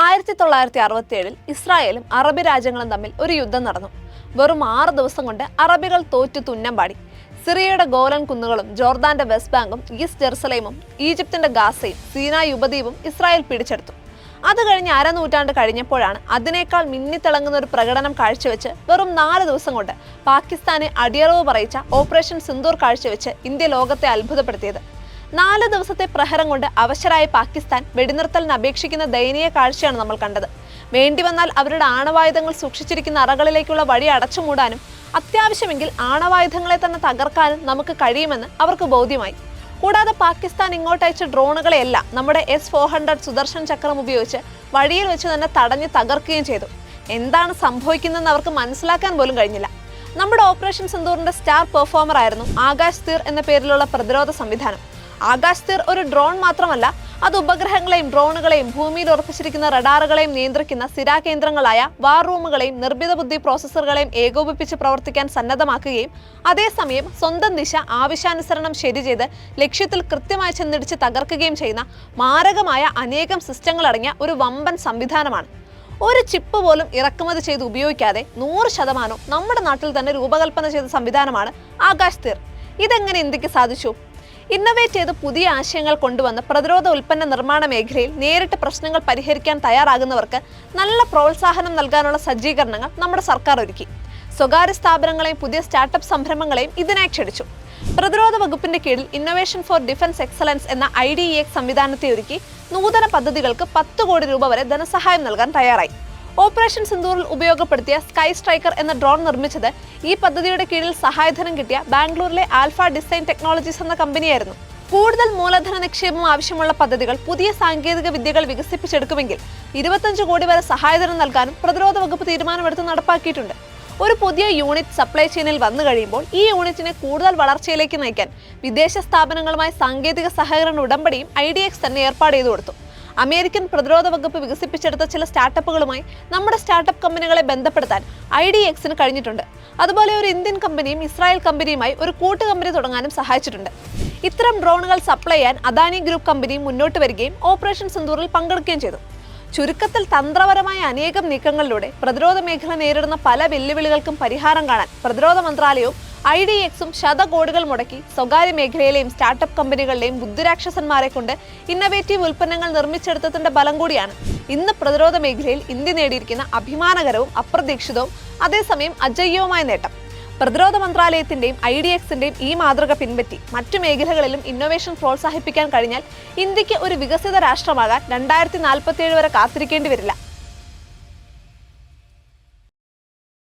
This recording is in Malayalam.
ആയിരത്തി തൊള്ളായിരത്തി അറുപത്തിയേഴിൽ ഇസ്രായേലും അറബ് രാജ്യങ്ങളും തമ്മിൽ ഒരു യുദ്ധം നടന്നു. വെറും ആറ് ദിവസം കൊണ്ട് അറബികൾ തോറ്റു തുന്നം പാടി. സിറിയയുടെ ഗോലൻ കുന്നുകളും ജോർദാന്റെ വെസ്റ്റ് ബാങ്കും ഈസ്റ്റ് ജെറുസലേമും ഈജിപ്തിന്റെ ഗാസയും സീനായ് ഉപദ്വീപും ഇസ്രായേൽ പിടിച്ചെടുത്തു. അത് കഴിഞ്ഞ് അരനൂറ്റാണ്ട് കഴിഞ്ഞപ്പോഴാണ് അതിനേക്കാൾ മിന്നിത്തിളങ്ങുന്ന ഒരു പ്രകടനം കാഴ്ചവെച്ച് വെറും നാല് ദിവസം കൊണ്ട് പാകിസ്ഥാനെ അടിയറവ് പറയിച്ച ഓപ്പറേഷൻ സിന്ദൂർ കാഴ്ചവെച്ച് ഇന്ത്യ ലോകത്തെ അത്ഭുതപ്പെടുത്തിയത്. നാല് ദിവസത്തെ പ്രഹരം കൊണ്ട് അവശരായ പാകിസ്ഥാൻ വെടിനിർത്തലിന് അപേക്ഷിക്കുന്ന ദയനീയ കാഴ്ചയാണ് നമ്മൾ കണ്ടത്. വേണ്ടി വന്നാൽ അവരുടെ ആണവായുധങ്ങൾ സൂക്ഷിച്ചിരിക്കുന്ന അറകളിലേക്കുള്ള വഴി അടച്ചുമൂടാനും അത്യാവശ്യമെങ്കിൽ ആണവായുധങ്ങളെ തന്നെ തകർക്കാനും നമുക്ക് കഴിയുമെന്ന് അവർക്ക് ബോധ്യമായി. കൂടാതെ പാകിസ്ഥാൻ ഇങ്ങോട്ടയച്ച ഡ്രോണുകളെയെല്ലാം നമ്മുടെ എസ് ഫോർ ഹൺഡ്രഡ് സുദർശൻ ചക്രം ഉപയോഗിച്ച് വഴിയിൽ വെച്ച് തന്നെ തടഞ്ഞ് തകർക്കുകയും ചെയ്തു. എന്താണ് സംഭവിക്കുന്നതെന്ന് അവർക്ക് മനസ്സിലാക്കാൻ പോലും കഴിഞ്ഞില്ല. നമ്മുടെ ഓപ്പറേഷൻ സിന്ദൂറിന്റെ സ്റ്റാർ പെർഫോമർ ആയിരുന്നു ആകാശ് തീർ എന്ന പേരിലുള്ള പ്രതിരോധ സംവിധാനം. ആകാശ് ഒരു ഡ്രോൺ മാത്രമല്ല അത് ഉപഗ്രഹങ്ങളെയും ഡ്രോണുകളെയും ഭൂമിയിൽ ഉറപ്പിച്ചിരിക്കുന്ന റഡാറുകളെയും നിയന്ത്രിക്കുന്ന സ്ഥിരാകേന്ദ്രങ്ങളായ വാർ റൂമുകളെയും നിർമ്മിത ബുദ്ധി പ്രോസസ്സറുകളെയും ഏകോപിപ്പിച്ച് പ്രവർത്തിക്കാൻ സന്നദ്ധമാക്കുകയും അതേസമയം സ്വന്തം ദിശ ആവശ്യാനുസരണം ശരി ചെയ്ത് ലക്ഷ്യത്തിൽ കൃത്യമായി ചെന്നിടിച്ച് തകർക്കുകയും ചെയ്യുന്ന മാരകമായ അനേകം സിസ്റ്റങ്ങൾ അടങ്ങിയ ഒരു വമ്പൻ സംവിധാനമാണ്. ഒരു ചിപ്പ് പോലും ഇറക്കുമതി ചെയ്ത് ഉപയോഗിക്കാതെ നൂറ് ശതമാനവും നമ്മുടെ നാട്ടിൽ തന്നെ രൂപകൽപ്പന ചെയ്ത സംവിധാനമാണ് ആകാശ് തീർ. ഇതെങ്ങനെ ഇന്ത്യയ്ക്ക് സാധിച്ചു? ഇന്നവേറ്റ് ചെയ്ത് പുതിയ ആശയങ്ങൾ കൊണ്ടുവന്ന് പ്രതിരോധ ഉൽപ്പന്ന നിർമ്മാണ മേഖലയിൽ നേരിട്ട് പ്രശ്നങ്ങൾ പരിഹരിക്കാൻ തയ്യാറാകുന്നവർക്ക് നല്ല പ്രോത്സാഹനം നൽകാനുള്ള സജ്ജീകരണങ്ങൾ നമ്മുടെ സർക്കാർ ഒരുക്കി. സ്വകാര്യ സ്ഥാപനങ്ങളെയും പുതിയ സ്റ്റാർട്ടപ്പ് സംരംഭങ്ങളെയും ഇതിനായി ക്ഷണിച്ചു. പ്രതിരോധ വകുപ്പിന്റെ കീഴിൽ ഇന്നോവേഷൻ ഫോർ ഡിഫൻസ് എക്സലൻസ് എന്ന ഐ ഡി ഇ സംവിധാനത്തെ ഒരുക്കി നൂതന പദ്ധതികൾക്ക് പത്ത് കോടി രൂപ വരെ ധനസഹായം നൽകാൻ തയ്യാറായി. ഓപ്പറേഷൻ സിന്ദൂറിൽ ഉപയോഗപ്പെടുത്തിയ സ്കൈ സ്ട്രൈക്കർ എന്ന ഡ്രോൺ നിർമ്മിച്ചത് ഈ പദ്ധതിയുടെ കീഴിൽ സഹായധനം കിട്ടിയ ബാംഗ്ലൂരിലെ ആൽഫ ഡിസൈൻ ടെക്നോളജീസ് എന്ന കമ്പനിയായിരുന്നു. കൂടുതൽ മൂലധന നിക്ഷേപം ആവശ്യമുള്ള പദ്ധതികൾ പുതിയ സാങ്കേതിക വിദ്യകൾ വികസിപ്പിച്ചെടുക്കുമെങ്കിൽ ഇരുപത്തഞ്ച് കോടി വരെ സഹായധനം നൽകാനും പ്രതിരോധ വകുപ്പ് തീരുമാനമെടുത്ത് നടപ്പാക്കിയിട്ടുണ്ട്. ഒരു പുതിയ യൂണിറ്റ് സപ്ലൈ ചെയിനിൽ വന്നു കഴിയുമ്പോൾ ഈ യൂണിറ്റിനെ കൂടുതൽ വളർച്ചയിലേക്ക് നയിക്കാൻ വിദേശ സ്ഥാപനങ്ങളുമായി സാങ്കേതിക സഹകരണ ഉടമ്പടിയും ഐ തന്നെ ഏർപ്പാട് ചെയ്തു കൊടുത്തു. അമേരിക്കൻ പ്രതിരോധ വകുപ്പ് വികസിപ്പിച്ചെടുത്ത ചില സ്റ്റാർട്ടപ്പുകളുമായി നമ്മുടെ സ്റ്റാർട്ടപ്പ് കമ്പനികളെ ബന്ധപ്പെടുത്താൻ ഐ ഡി എക്സിന് കഴിഞ്ഞിട്ടുണ്ട്. അതുപോലെ ഒരു ഇന്ത്യൻ കമ്പനിയും ഇസ്രായേൽ കമ്പനിയുമായി ഒരു കൂട്ടുകമ്പനി തുടങ്ങാനും സഹായിച്ചിട്ടുണ്ട്. ഇത്തരം ഡ്രോണുകൾ സപ്ലൈ ചെയ്യാൻ അദാനി ഗ്രൂപ്പ് കമ്പനി മുന്നോട്ട് വരികയും ഓപ്പറേഷൻ സിന്ദൂറിൽ പങ്കെടുക്കുകയും ചെയ്തു. ചുരുക്കത്തിൽ തന്ത്രപരമായ അനേകം നീക്കങ്ങളിലൂടെ പ്രതിരോധ മേഖല നേരിടുന്ന പല വെല്ലുവിളികൾക്കും പരിഹാരം കാണാൻ പ്രതിരോധ മന്ത്രാലയവും ഐ ഡി എക്സും ശതകോടികൾ മുടക്കി സ്വകാര്യ മേഖലയിലെയും സ്റ്റാർട്ടപ്പ് കമ്പനികളിലെയും ബുദ്ധിരാക്ഷസന്മാരെ കൊണ്ട് ഇന്നവേറ്റീവ് ഉൽപ്പന്നങ്ങൾ നിർമ്മിച്ചെടുത്തതിന്റെ ബലം കൂടിയാണ്. ഇന്ന് പ്രതിരോധ മേഖലയിൽ ഇന്ത്യ നേടിയിരിക്കുന്ന അഭിമാനകരവും അപ്രതീക്ഷിതവും അതേസമയം അജയ്യവുമായ നേട്ടം. പ്രതിരോധ മന്ത്രാലയത്തിന്റെയും ഐ ഡി എക്സിന്റെയും ഈ മാതൃക പിൻപറ്റി മറ്റു മേഖലകളിലും ഇന്നോവേഷൻ പ്രോത്സാഹിപ്പിക്കാൻ കഴിഞ്ഞാൽ ഇന്ത്യയ്ക്ക് ഒരു വികസിത രാഷ്ട്രമാകാൻ രണ്ടായിരത്തി നാൽപ്പത്തിയേഴ് വരെ കാത്തിരിക്കേണ്ടി വരില്ല.